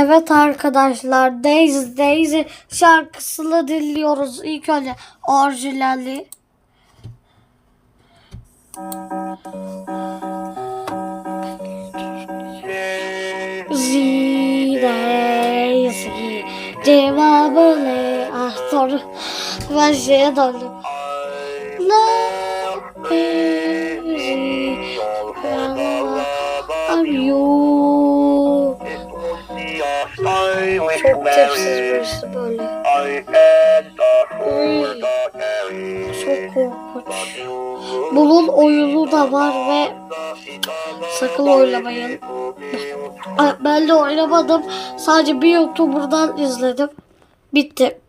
Evet arkadaşlar Daisy Daisy şarkısını dinliyoruz. İlk önce orijinali. Daisy cevabı ne? Ah soru. Ben şeye döndüm. Love Çok tepsiz birisi böyle. Uy, çok korkunç. Bunun oyunu da var ve sakın oynamayın. Ay, Ben de oynamadım. Sadece bir YouTuber'dan izledim. Bitti.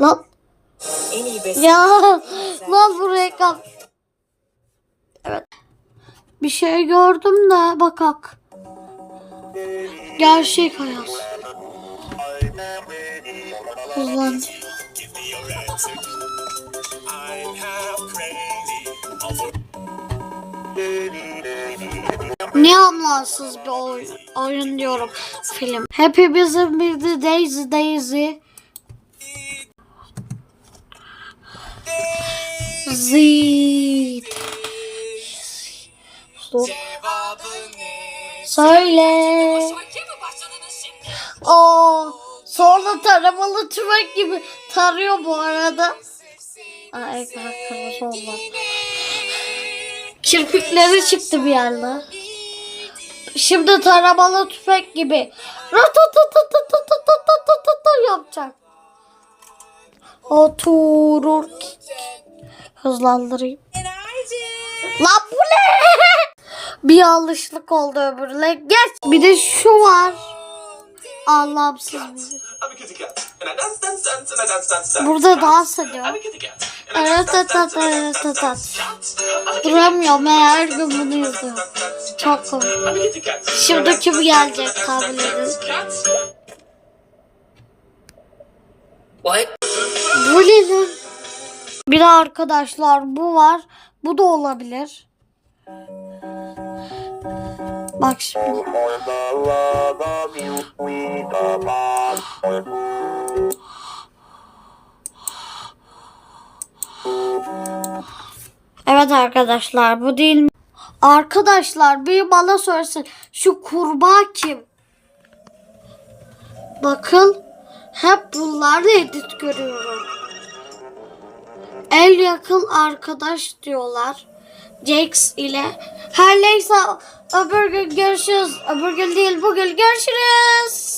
Lan. Ya lan buraya kal. Evet. Bir şey gördüm de bakak. Gerçek hayat. Hızlan. Ne anlamsız bir oyun, oyun diyorum film. Hepimizin bildiği Daisy Daisy. Z. Stop. Söyle. O Sonra taramalı tüfek gibi tarıyor bu arada. Ay kırmızı oldu. Kirpikleri çıktı bir yerde. Şimdi taramalı tüfek gibi yapacak. Oturur. Hızlandırayım. Lan bu bir alışlık oldu öbürüne. Geç. Bir de şu var. Allah'ım. Burada dans ediyor. Duramıyorum her gün bunu yazıyor. Çok komik. Şimdi kim gelecek tahmin edin. Bu ne Bir arkadaşlar bu var. Bu da olabilir. Bak şimdi. Evet arkadaşlar bu değil mi? Arkadaşlar bir bana söylesin. Şu kurbağa kim? Bakın hep bunlarda edit görüyorum. El yakın arkadaş diyorlar. Jax ile. Her neyse öbür gün görüşürüz. Öbür gün değil bugün görüşürüz.